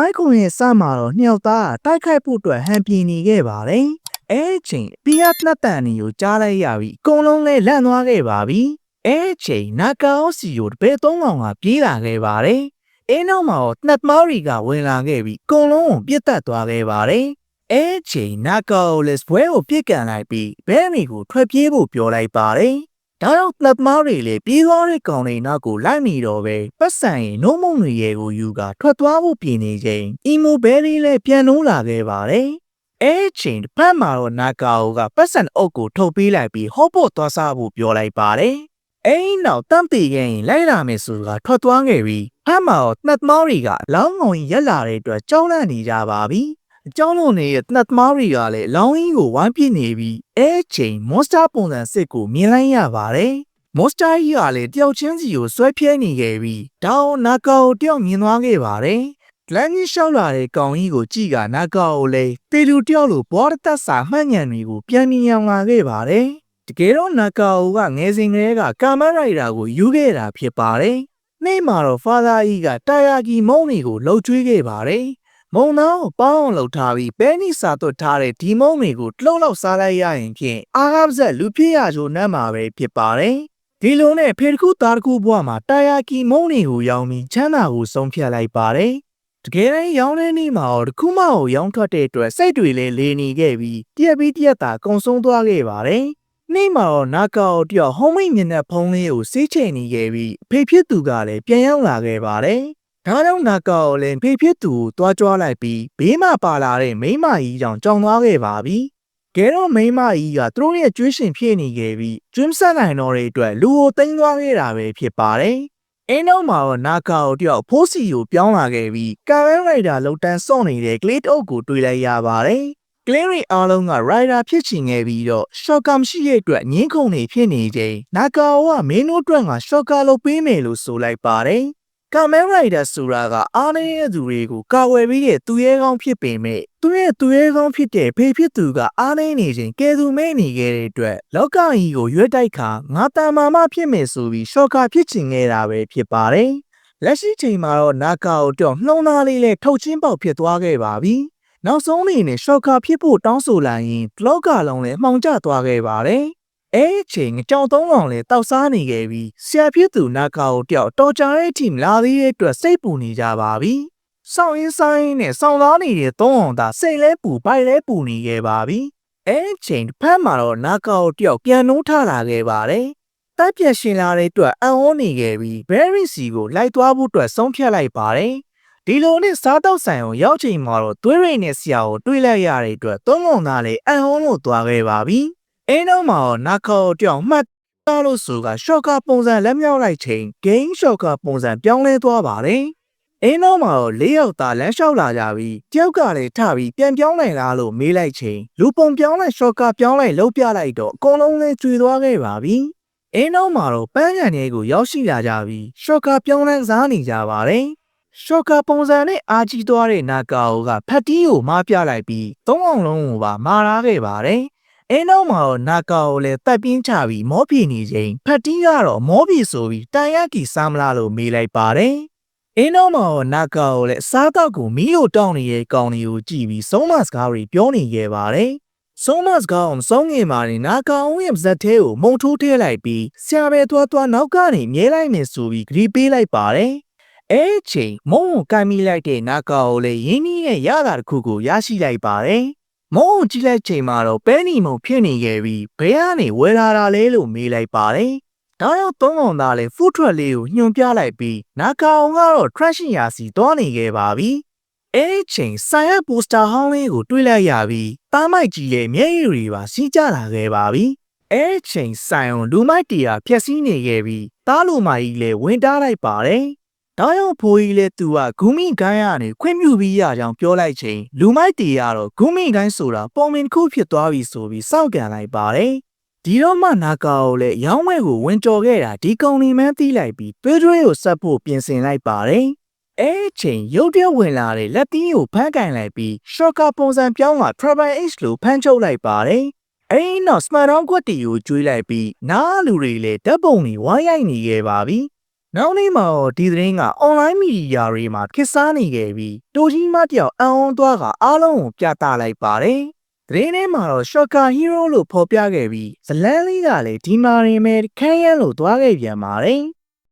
ပိုင်းခုံရဲ့စမှာတော့နှစ်ယောက်သားကတိုက်ခိုက်ဖို့အတွက်ဟန်ပြင်းနေခဲ့ပါတယ်။အဲအချိန်ပီယာနှက်တန်နီကိုကြားလိုက်ရပြီးအကုန်လုံးလည်းလန့်သွားခဲ့ပါပြီ။အဲအချိန်နာကာအိုစီကိုတပည့်သုံးကောင်ကပြေးလာခဲ့ပါတယ်။အဲနောက်မှာတော့နှက်မာရီကဝင်လာခဲ့ပြီးအကုန်လုံးကိုပြစ်တက်သွားခဲ့ပါတယ်။အဲအချိန်နာကာအိုလက်ဘွဲကိုပြစ်ကန်လိုက်ပြီးဘဲမီကိုထွက်ပြေးဖို့ပြောလိုက်ပါတယ်။ ဒါတော့နှက်မားတွေလည်းပြေးသွားတဲ့ကောင်တွေနောက်ကိုလိုက်နေတော့ပဲပတ်စံရင်နှုံးမုံတွေရဲ့ကိုယူကထွက်သွားဖို့ပြင်နေချိန်အီမိုဘဲရီလည်းပြန်နှိုးလာခဲ့ပါတယ်။အဲအချိန်တစ်ဖက်မှာတော့နာကာအိုကပတ်စံအုပ်ကိုထုတ်ပေးလိုက်ပြီးဟော့ဖို့သွားစားဖို့ပြောလိုက်ပါတယ်။အဲဒီနောက်တမ်းတည်ခဲ့ရင်လိုက်လာမယ်ဆိုတာထွက်သွားခဲ့ပြီးဖက်မှာတော့နှက်မားတွေကလောင်းငုံရက်လာတဲ့အတွက်ကြောက်လန့်နေကြပါပြီ။ အကြောင်းလုံးနဲ့နှက်သမားတွေကလည်းလောင်းရင်းကိုဝိုင်းပြစ်နေပြီးအဲချိန်မွန်စတာပုံစံစစ်ကိုမြင်လိုက်ရပါတယ်။မွန်စတာကြီးကလည်းတယောက်ချင်းစီကိုဆွဲပြဲနေခဲ့ပြီးဒါအောင်နာကာကိုတယောက်မြင်သွားခဲ့ပါတယ်။လမ်းကြီးလျှောက်လာတဲ့ကောင်ကြီးကိုကြည့်ကနာကာကိုလည်းတေလူတယောက်လိုဘောရတက်စာမှတ်ညံတွေကိုပြန်မြင်အောင်လာခဲ့ပါတယ်။တကယ်တော့နာကာအိုကငယ်စဉ်ကလေးကကာမန်ရိုက်တာကိုယူခဲ့တာဖြစ်ပါတယ်။နေ့မှာတော့ဖာသာကြီးကတာယာကီမုံတွေကိုလှုပ်ကျွေးခဲ့ပါတယ်။ မုံနောင်ပေါင်းအောင်လှုပ်ထားပြီးပဲနီစာသွတ်ထားတဲ့ဒီမုံတွေကိုတလုံးလောက်စားလိုက်ရရင်ဖြင့်အာဟာပဇက်လူဖြစ်ရချိုနတ်မှာပဲဖြစ်ပါတယ်။ဒီလိုနဲ့ဖေတစ်ခုသားတစ်ခုဘဝမှာတာယာကီမုံတွေကိုရောင်းပြီးချမ်းသာကိုဆုံးဖြတ်လိုက်ပါတယ်။တကယ်တမ်းရောင်းတဲ့နေ့မှာတော့တစ်ခုမှကိုရောင်းထွက်တဲ့အတွက်စိတ်တွေလည်းလေနေခဲ့ပြီးတရက်ပြီးတရက်သာကုံဆုံးသွားခဲ့ပါတယ်။နေ့မှာတော့နာကာအိုတယောက်ဟုံးမိတ်မျက်နှာဖုံးလေးကိုစေးချိန်နေခဲ့ပြီးအဖေဖြစ်သူကလည်းပြန်ရောက်လာခဲ့ပါတယ်။ ဒါကြောင့်နာကာကိုလည်းဖေဖြစ်သူကိုတွားကြွားလိုက်ပြီးဘေးမှာပါလာတဲ့မိန်းမကြီးကြောင့်ကြောင်သွားခဲ့ပါပြီ။ကဲတော့မိန်းမကြီးကသူတို့ရဲ့ကျွေးရှင်ဖြစ်နေခဲ့ပြီးကျွမ်းဆက်နိုင်တော့တဲ့အတွက်လူကိုတင်းသွားခဲ့တာပဲဖြစ်ပါတယ်။အင်းတော့မှာတော့နာကာကိုတယောက်ဖိုးစီကိုပြောင်းလာခဲ့ပြီးကာရန်ရိုက်တာလုံတန်းစော့နေတဲ့ကလေးတအုပ်ကိုတွေ့လိုက်ရပါတယ်။ကလေးတွေအားလုံးကရိုက်တာဖြစ်ချင်ခဲ့ပြီးတော့ရှော့ကာမရှိတဲ့အတွက်ငင်းခုန်နေဖြစ်နေချိန်နာကာအိုကမင်းတို့အတွက်ကရှော့ကာလုပ်ပေးမယ်လို့ဆိုလိုက်ပါတယ်။ ကာမန်ရိုက်တာဆိုတာကအားနေတဲ့သူတွေကိုကာဝယ်ပြီးတဲ့သူရဲကောင်းဖြစ်ပေမဲ့သူရဲ့သူရဲကောင်းဖြစ်တဲ့ဖေဖြစ်သူကအားနေနေခြင်းကဲသူမဲ့နေခဲ့တဲ့အတွက်လောကကြီးကိုရွေးတိုက်ခါငါတန်မာမဖြစ်မယ်ဆိုပြီးရှော့ကာဖြစ်ချင်ခဲ့တာပဲဖြစ်ပါတယ်။လက်ရှိချိန်မှာတော့နာကာကိုတော့နှုံသားလေးနဲ့ထုတ်ချင်းပေါက်ဖြစ်သွားခဲ့ပါပြီ။နောက်ဆုံးအနေနဲ့ရှော့ကာဖြစ်ဖို့တောင်းဆိုလိုက်ရင်ဘလော့ကလုံးလည်းမှောင်ကျသွားခဲ့ပါတယ်။ အဲအချိန်အကြောင်သုံးကောင်လည်းတောက်စားနေခဲ့ပြီးဆရာဖြစ်သူနာကာကိုတယောက်တော်ကြတဲ့ team လာသေးတဲ့အတွက်စိတ်ပူနေကြပါပြီ။စောင်းရင်းဆိုင်င်းနဲ့စောင်းသားနေတဲ့သုံးအောင်သာစိတ်လဲပူပိုက်လဲပူနေခဲ့ပါပြီ။အဲအချိန်တစ်ဖက်မှာတော့နာကာကိုတယောက်ပြန်နှိုးထလာခဲ့ပါတယ်။တပ်ပြက်ရှင်လာတဲ့အတွက်အံ့ဩနေခဲ့ပြီး Berry စီကိုလိုက်သွားဖို့အတွက်ဆုံးဖြတ်လိုက်ပါတယ်။ဒီလိုနဲ့စားတော့ဆိုင်ကိုရောက်ချိန်မှာတော့သွေးရိမ်နဲ့ဆရာကိုတွေ့လိုက်ရတဲ့အတွက်သုံးကောင်သားလည်းအံ့ဩလို့သွားခဲ့ပါပြီ။ အဲနောက်မှာတော့နာကာကိုတယောက်မှတ်သားလို့ဆိုကရှော့ကာပုံစံလက်မြောက်လိုက်ချိန် game ရှော့ကာပုံစံပြောင်းလဲသွားပါတယ်။အဲနောက်မှာတော့လေးယောက်သားလမ်းလျှောက်လာကြပြီးတယောက်ကလည်းထပြီးပြန်ပြောင်းနိုင်လားလို့မေးလိုက်ချိန်လူပုံပြောင်းလိုက်ရှော့ကာပြောင်းလိုက်လှုပ်ပြလိုက်တော့အကုန်လုံးလည်းကျွေသွားခဲ့ပါပြီ။အဲနောက်မှာတော့ပန်းရံတွေကိုရောက်ရှိလာကြပြီးရှော့ကာပြောင်းလဲစားနေကြပါတယ်။ရှော့ကာပုံစံနဲ့အာကြီးသွားတဲ့နာကာအိုကဖတ်တီးကိုမားပြလိုက်ပြီးသုံးအောင်လုံးကိုပါမာရာခဲ့ပါတယ်။ အဲနောက်မှာတော့နာကာအိုလည်းတက်ပြင်းချပြီးမောပြေနေချိန်ဖတ်တီးကတော့မောပြေဆိုပြီးတန်ရကီစားမလားလို့မေးလိုက်ပါတယ်။အဲနောက်မှာတော့နာကာအိုလည်းအစားတော့ကိုမီးလိုတောင်းနေတဲ့ကောင်တွေကိုကြည့်ပြီးဆုံးမစကားတွေပြောနေခဲ့ပါတယ်။ဆုံးမစကားအောင်ဆုံးငင်မာနေနာကောင်ဦးရဲ့ဇက်သေးကိုမုံထိုးထည့်လိုက်ပြီးဆရာပဲသွားသွားနောက်ကနေမြဲလိုက်မယ်ဆိုပြီးဂရီပေးလိုက်ပါတယ်။အဲအချိန်မုံကိုကင်မိလိုက်တဲ့နာကောင်ကိုလည်းရင်းနှီးရဲ့ရတာတစ်ခုကိုရရှိလိုက်ပါတယ်။ မုံကိုကြည့်လိုက်ချိန်မှာတော့ပဲနီမုံဖြစ်နေခဲ့ပြီးဘယ်ကနေဝယ်လာတာလဲလို့မေးလိုက်ပါတယ်။ဒါရောက်သုံးကောင်သားလည်းဖူးထွက်လေးကိုညွှန်ပြလိုက်ပြီးနာကောင်ကတော့ trash ရာစီသွားနေခဲ့ပါပြီ။အဲ့ဒီချိန်ဆိုင်ရပိုစတာဟောင်းလေးကိုတွေ့လိုက်ရပြီးတားမိုက်ကြီးရဲ့မျက်ရည်တွေပါစီးကြလာခဲ့ပါပြီ။အဲ့ဒီချိန်ဆိုင်အောင်လူမိုက်တီယာဖြက်စီးနေခဲ့ပြီးတားလူမကြီးလည်းဝင်တားလိုက်ပါတယ်။ ဒါကြောင့်ဖိုးကြီးလည်းသူကဂူမီကိုင်းကနေခွင့်ပြုပြီးရကြောင်းပြောလိုက်ချိန်လူမိုက်တီယာတော့ဂူမီကိုင်းဆိုတာပုံမင်တစ်ခုဖြစ်သွားပြီဆိုပြီးစောက်ကန်လိုက်ပါတယ်။ဒီတော့မှနာကာကိုလည်းရောင်းဝဲကိုဝင်ကြော်ခဲ့တာဒီကောင်နေမှန်းသိလိုက်ပြီးသွေးကြွေးကိုဆက်ဖို့ပြင်ဆင်လိုက်ပါတယ်။အဲအချိန်ရုတ်တရက်ဝင်လာတဲ့လက်သီးကိုဖမ်းကင်လိုက်ပြီးရှော့ကာပုံစံပြောင်းက Triple H လို့ဖမ်းချုပ်လိုက်ပါတယ်။အဲဒီနောက်စမန်တောင်းကွက်တီကိုကျွေးလိုက်ပြီးနားလူတွေလည်းဓာတ်ပုံတွေဝိုင်းရိုက်နေခဲ့ပါပြီ။ နောက်နေ့မှာတော့ဒီသတင်းက online မီဒီယာတွေမှာခေတ်စားနေခဲ့ပြီးတိုကြီးမတယောက်အံ့ဩသွားကအားလုံးကိုပြသလိုက်ပါတယ်။သတင်းထဲမှာတော့ Shocker Hero လို့ဖော်ပြခဲ့ပြီးဇလန်းလေးကလည်းဒီမာရင်ပဲခန်းရမ်းလို့သွားခဲ့ပြန်ပါတယ်။